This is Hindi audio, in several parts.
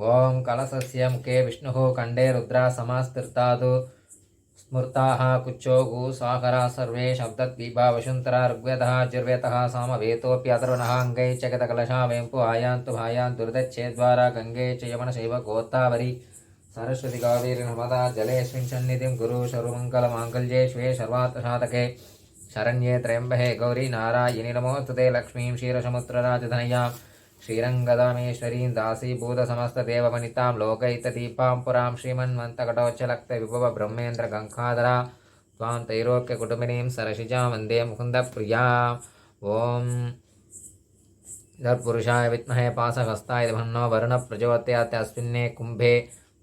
ॐ कलशस्य मुखे विष्णुः कण्डे रुद्रा समास्तीर्तादु स्मृताः कुच्चोगु साकरा सर्वे शब्दद्वीपा वशुन्तरा ऋग्वेदः आजुर्वेदः सामवेदोऽपि अथर्वणः अङ्गै च गतकलशा वेम्पु आयान्तु भायान्तुर्दच्छेद्वारा गङ्गे च यमनशैव गोत्तावरी सरस्वती कावेरी नर्मदा जलेऽस्मिन् सन्निधिं गुरु सर्वमङ्गलमाङ्गल्ये श्वे सर्वार्थसाधके शरण्ये त्र्यम्बहे गौरी नारायणि नमोऽस्तुते लक्ष्मीं क्षीरसमुद्रराजधनयां श्रीरङ्गदामेश्वरीं दासीभूतसमस्तदेववनितां लोकैतदीपां पुरां श्रीमन्मन्तकटोच्चलक्तविभव ब्रह्मेन्द्र गङ्गाधरा त्वां त्रैलोक्यकुटुम्बिनीं सरसिजां वंदे मुकुन्दप्रियाम् ॐ तत्पुरुषाय विद्महे पासहस्ताय धन्नो वर्णप्रचोदयात् अस्मिन्ने कुम्भे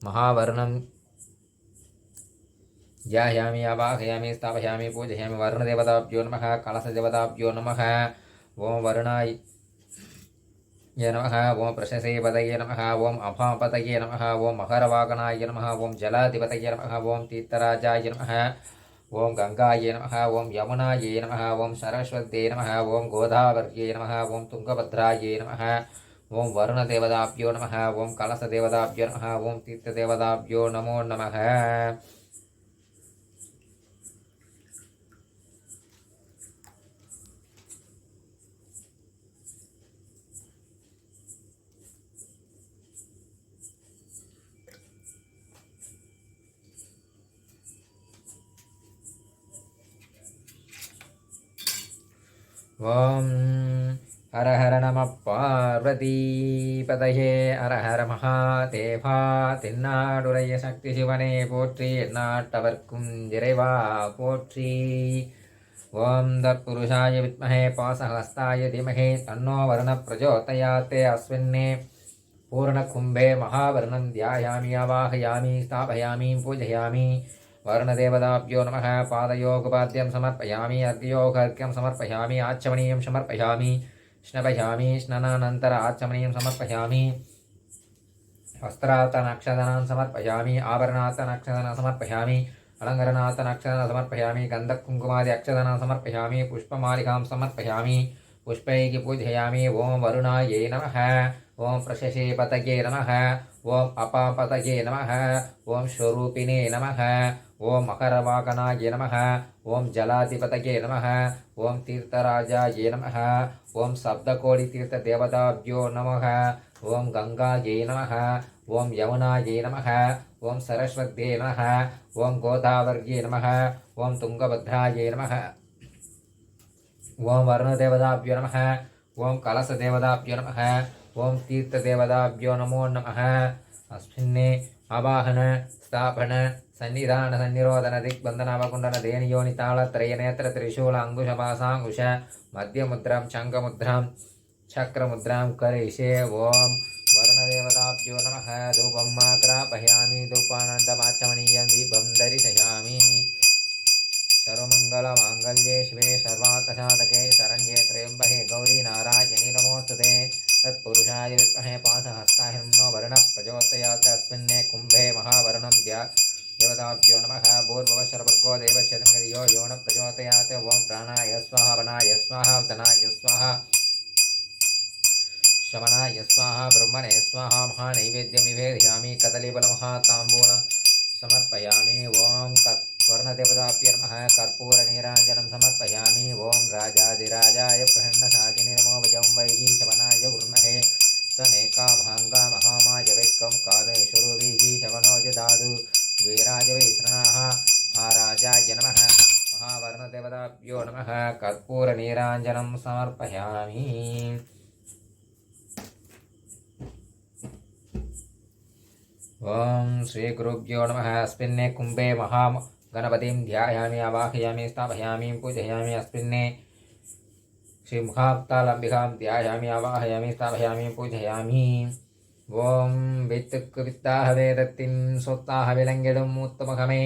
महावर्णं ध्यायामि आवाहयामि, स्थापयामि, पूजयामि वर्णदेवताभ्यो नमः कलशदेवताभ्यो नमः। ॐ वर्णाय नमः ॐ प्रशसेपतये नमः ॐ अभापतये नमः ॐ मकरवाकनाय नमः ॐ जलाधिपतये नमः ॐ तीर्थराजाय नमः ॐ गङ्गायै नमः ॐ यमुनाये नमः ॐ सरस्वत्यै नमः ॐ गोदावर्यै नमः ॐ तुङ्गभद्रायै नमः ॐ वरुणदेवताभ्यो नमः ॐ कलशदेवताभ्यो नमः ॐ तीर्थदेवताभ्यो नमो नमः ஓம் ஹரஹர நம பார்வதீபதையே ஹரஹர மகாதேவா தென்னாடுடைய சக்தி சிவனே போற்றி எந்நாட்டவர்க்கும் இறைவா போற்றி. ஓம் தற்புருஷாய வித்மஹே பாசஹஸ்தாய திமஹே தன்னோ வருண பிரஜோதயாத்தே அஸ்வின்னே பூர்ணகும்பே மகாவருணம் தியாயாமி ஆவாகயாமி ஸ்தாபயாமி பூஜயாமி. वर्णदेवताभ्यो नमः पादयोगपाद्यं समर्पयामि अर्घ्योगर्घ्यं समर्पयामि आचमनीयं समर्पयामि स्नपयामि स्ननानन्तर आचमनीयं समर्पयामि वस्त्रातनक्षदनान् समर्पयामि आभरणातनक्षदनं समर्पयामि अलङ्करणातनक्षदनं समर्पयामि गन्धकुङ्कुमादि अक्षदनं समर्पयामि पुष्पमालिकां समर्पयामि पुष्पैः पूजयामि ॐ वरुणायै नमः ॐ प्रशशीपतये नमः ॐ अपापतये नमः ॐ स्वरूपिणे नमः ॐ मकरवाकनाय नमः ॐ जलाधिपतये नमः ॐ तीर्थराजाय नमः ॐ सप्तकोटितीर्थदेवताभ्यो नमः ॐ गङ्गायै नमः ॐ यमुनायै नमः ॐ सरस्वत्यै नमः ॐ गोदावर्यै नमः ॐ तुङ्गभद्रायै नमः ॐ वरुणदेवताभ्यो नमः ॐ कलशदेवताभ्यो नमः ॐ तीर्थदेवताभ्यो नमो नमः अस्मिन्ने आवाहन स्थापन सन्निधान सन्निरोधन दिग्बन्धन अवकुण्डन धेनियोनिताळत्रयनेत्र त्रिशूल अङ्कुशपासाङ्कुश मध्यमुद्रां शङ्खमुद्रां चक्रमुद्रां करिष्ये ॐ वरुणदेवताभ्यो नमः। धूपं ग्रापयामि धूपानन्दमाचमनीयं दीपं दर्शयामि। सर्वमङ्गलमाङ्गल्ये शिवे सर्वार्थसाधके शरण्ये त्र्यम्बके गौरी देवताभ्यो नमः। भूर्भुवश्वरभर्गो देवस्य यो यो न प्रचोदयात् ॐ प्राणाय स्वाहा, वनाय स्वाहा धनाय स्वाहा। शमनाय स्वाहा, ब्रह्मणे स्वाहा महानैवेद्यमिवेदयामि कदलीबलमहाताम्बूलं समर्पयामि। ॐ कर् वर्णदेवताभ्य नमः कर्पूरनीराञ्जनं समर्पयामि। ॐ राजाधिराजाय प्रसन्नसागिनि नमो भजं वैः शवनाय गुर्महे। समेकामहाङ्गा महामाय वैक्कं कालेश्वरूभिः शवनोज दादु గురుభ్యో నమ కర్పూరనీరాంజనం సమర్పయామి ఓం శ్రీ గురుభ్యో నమ అస్మిన్నే కుంభే మహా గణపతిం ధ్యాయామి అవాహయామి స్థాపయామి పూజయామి అస్మిన్నే సింహాబ్దాలంబికాం ధ్యాయామి అవాహయామి స్థాపయామి పూజయామి ఓం విత్తుక్ విత్తాహ వేదత్తిన్ స్వత్తాహ విలంగిడం ఉత్తమకమే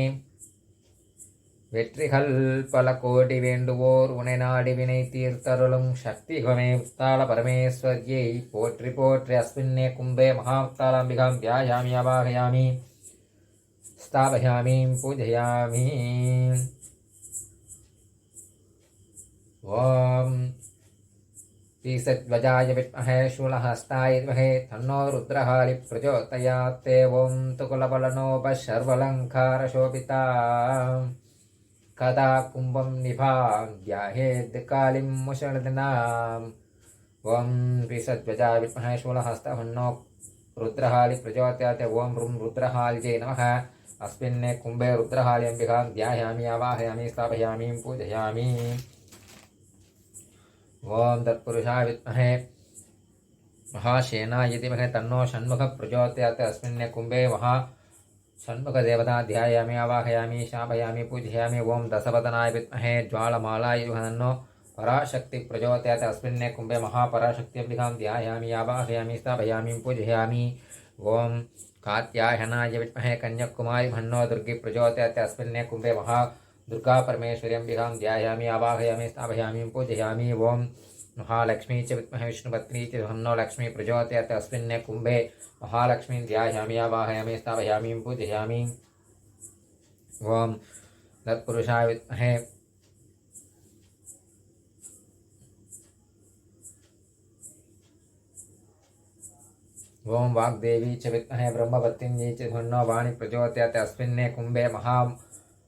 வெற்றிகள் பல கோடி வேண்டுவோர் உனை நாடி வினை தீர்த்தருளும் சக்திகமே உத்தாள பரமேஸ்வரியை போற்றி போற்றி அஸ்மின்னே கும்பே மகாத்தாளாம்பிகாம் தியாயாமி அவாகயாமி स्थापयामि पूजयामि ॐ पीसध्वजाय विद्महे शूलहस्ताय विद्महे तन्नो रुद्रहारि प्रचोदयात् ते ॐ तुकुलबलनोपशर्वलङ्कारशोभिता कदा कुम्भं निभाव्याहेद् कालिं मुषणदिनाम्। ॐ पीसध्वजाय विद्महे शूलहस्तहन्नो रुद्रहालि प्रचोदयात्। ॐ रुं रुद्रहाल्यै नमः। अस्मिन् कुम्भे रुद्रहाल्यम्बिकां ध्यायामि, आवाहयामि, स्थापयामि, पूजयामि। ॐ तत्पुरुषाय विद्महे महाशेनाय धीमहि तन्नो षण्मुखः प्रचोदयात् अस्मिन् कुम्भे महा षण्मुखदेवता ध्यायामि आवाहयामि, शापयामि, पूजयामि ॐ दशवदनाय विद्महे ज्वालमालाय पराशक्ति प्रचोदयात् अस्मिन् कुम्भे महापराशक्त्यम्बिकां ध्यायामि, आवाहयामि, स्थापयामि, पूजयामि। ॐ कात्यायनाय विद्महे कन्याकुमारी भन्नो दुर्गे प्रचोदयात् अस्मिन् कुम्भे महा दुर्गा परमेश्वर्यम्बिकां ध्यायामि, आवाहयामि, स्थापयामि, पूजयामि। ॐ महालक्ष्मी च विद्महे विष्णुपत्नी च भन्नो लक्ष्मी प्रचोदयात् अस्मिन् कुम्भे महालक्ष्मीं ध्यायामि आवाहयामि स्थापयामि, पूजयामि। ॐ तत्पुरुषाय विद्महे। ॐ वाग्देवी च विद्महे, ब्रह्मपत्न्यै च धुन्नो वाणि प्रचोदयात् अस्मिन् कुम्भे महा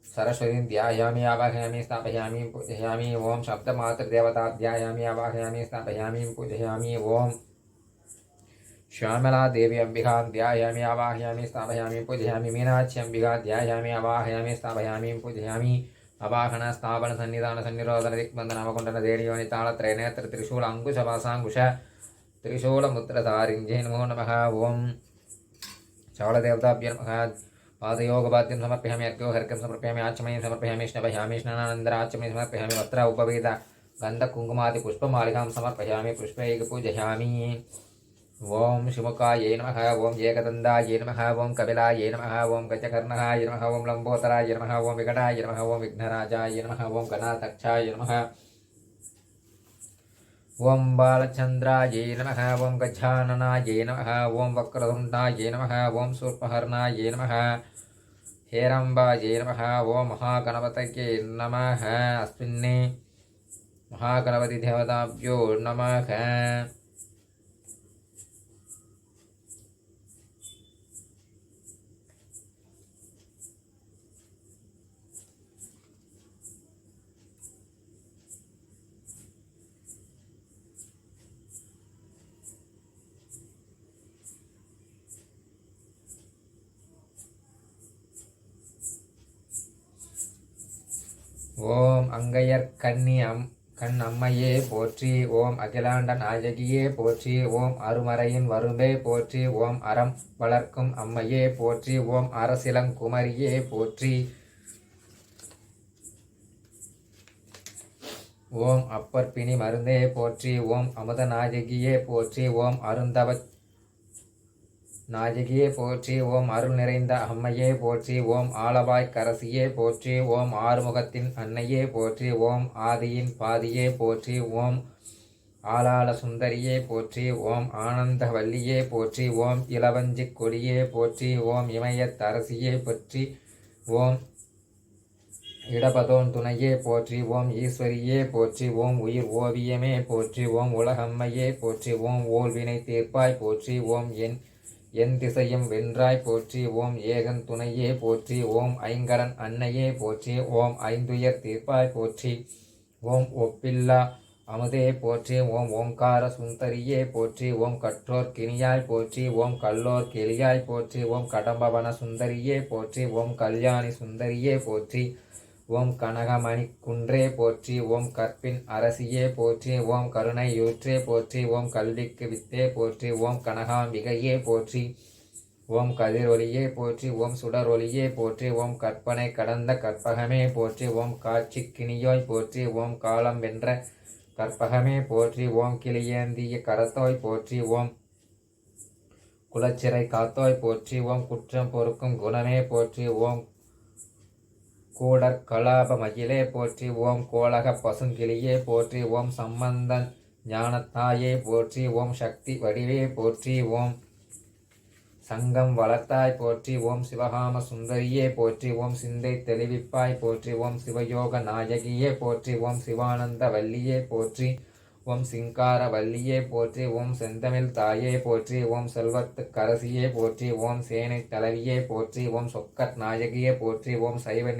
सरस्वतीं ध्यायामि, आवाहयामि, स्थापयामि, पूजयामि ॐ शब्दमातृदेवता ध्यायामि आवाहयामि, स्थापयामि, पूजयामि ॐ श्यामला देवी अम्बिकां ध्यायामि आवाहयामि, स्थापयामि, पूजयामि, मीनाक्षी अम्बिका ध्यायामि आवाहयामि, स्थापयामि, पूजयामि, अवाहन, स्थापन, सन्निधान, सन्निरोधन दिग्बन्धन अवकुण्डन देडियोनि तालत्रयनेत्र त्रिशूल अङ्कुशवासाङ्कुश त्रिशूलमुद्रधारिञ्जे नमो नमः ॐ चौलदेवताभ्य नमः। पादयोगपाद्यं समर्पयामि अर्घ्यो हर्घ्यं समर्पयामि आचमयं समर्पयामि स्नपयामि स्नानानन्दराचमयं समर्पयामि वस्त्र उपवेद गन्धकुङ्कुमादिपुष्पमालिकां समर्पयामि पुष्पैकपूजयामि ॐ शिमुखायै नमः ॐ एकदन्दायै नमः ॐ कपिलायै नमः ॐ गजकर्णहाय नमः ॐ लम्बोदराय नमः ॐ विकटाय नमः ॐ विघ्नराजाय नमः ॐ गणाध्यक्षाय नमः ॐ बालचन्द्रायै नम ओं गजाननायै नम ओं वक्रतुण्डायै नम ओं शूर्पहर्णायै नम, हेरम्बायै नम ओं महागणपत नम। अस्मिन् महागणपतिदेवताभ्यो नमः। ஓம் அங்கையர் கன்னி அம் கண் அம்மையே போற்றி ஓம் அகிலாண்ட நாயகியே போற்றி ஓம் அருமறையின் வரும்பே போற்றி ஓம் அறம் வளர்க்கும் அம்மையே போற்றி ஓம் அரசிலங்குமரியே போற்றி. ஓம் அப்பற்பினி மருந்தே போற்றி ஓம் அமுத நாயகியே போற்றி ஓம் அருந்தவ நாயகியே போற்றி ஓம் அருள் நிறைந்த அம்மையே போற்றி ஓம் ஆலவாய்க்கரசியே போற்றி ஓம் ஆறுமுகத்தின் அன்னையே போற்றி ஓம் ஆதியின் பாதியே போற்றி ஓம் ஆலாள சுந்தரியே போற்றி ஓம் ஆனந்த வல்லியே போற்றி ஓம் இளவஞ்சி கொடியே போற்றி ஓம் இமயத்தரசியே போற்றி ஓம் இடபதோன் துணையே போற்றி ஓம் ஈஸ்வரியே போற்றி ஓம் உயிர் ஓவியமே போற்றி ஓம் உலகம்மையே போற்றி ஓம் ஓல்வினை தீர்ப்பாய் போற்றி ஓம் என் என் திசையும் வென்றாய் போற்றி ஓம் ஏகன் துணையே போற்றி ஓம் ஐங்கரன் அன்னையே போற்றி ஓம் ஐந்துயர் தீர்ப்பாய் போற்றி ஓம் ஒப்பில்லா அமுதே போற்றி ஓம் ஓங்கார சுந்தரியே போற்றி ஓம் கற்றோர் கிணியாய் போற்றி ஓம் கல்லோர் கெளியாய் போற்றி ஓம் கடம்பவன சுந்தரியே போற்றி ஓம் கல்யாணி சுந்தரியே போற்றி ஓம் கனகமணி குன்றே போற்றி ஓம் கற்பின் அரசியே போற்றி ஓம் கருணை யூற்றே போற்றி ஓம் கல்விக்கு வித்தே போற்றி ஓம் கனகாம்பிகையே போற்றி ஓம் கதிரொலியே போற்றி ஓம் சுடரொலியே போற்றி ஓம் கற்பனை கடந்த கற்பகமே போற்றி ஓம் காட்சி கிணியோய் போற்றி ஓம் காலம் வென்ற கற்பகமே போற்றி ஓம் கிளியேந்திய கரத்தோய் போற்றி ஓம் குலச்சிறை காத்தோய் போற்றி ஓம் குற்றம் பொறுக்கும் குணமே போற்றி ஓம் கூடற் கலாப மகிழே போற்றி ஓம் கோலக பசுங்கிளியே போற்றி ஓம் சம்பந்தன் ஞானத்தாயே போற்றி ஓம் சக்தி வடிவே போற்றி ஓம் சங்கம் வளர்த்தாய் போற்றி ஓம் சிவகாம சுந்தரியே போற்றி ஓம் சிந்தை தெளிவிப்பாய் போற்றி ஓம் சிவயோக நாயகியே போற்றி ஓம் சிவானந்த வல்லியே போற்றி ஓம் சிங்கார வல்லியே போற்றி ஓம் செந்தமிழ் தாயே போற்றி ஓம் செல்வத்து கரசியே போற்றி ஓம் சேனை தலைவியே போற்றி ஓம் சொக்கத் நாயகியே போற்றி ஓம் சைவ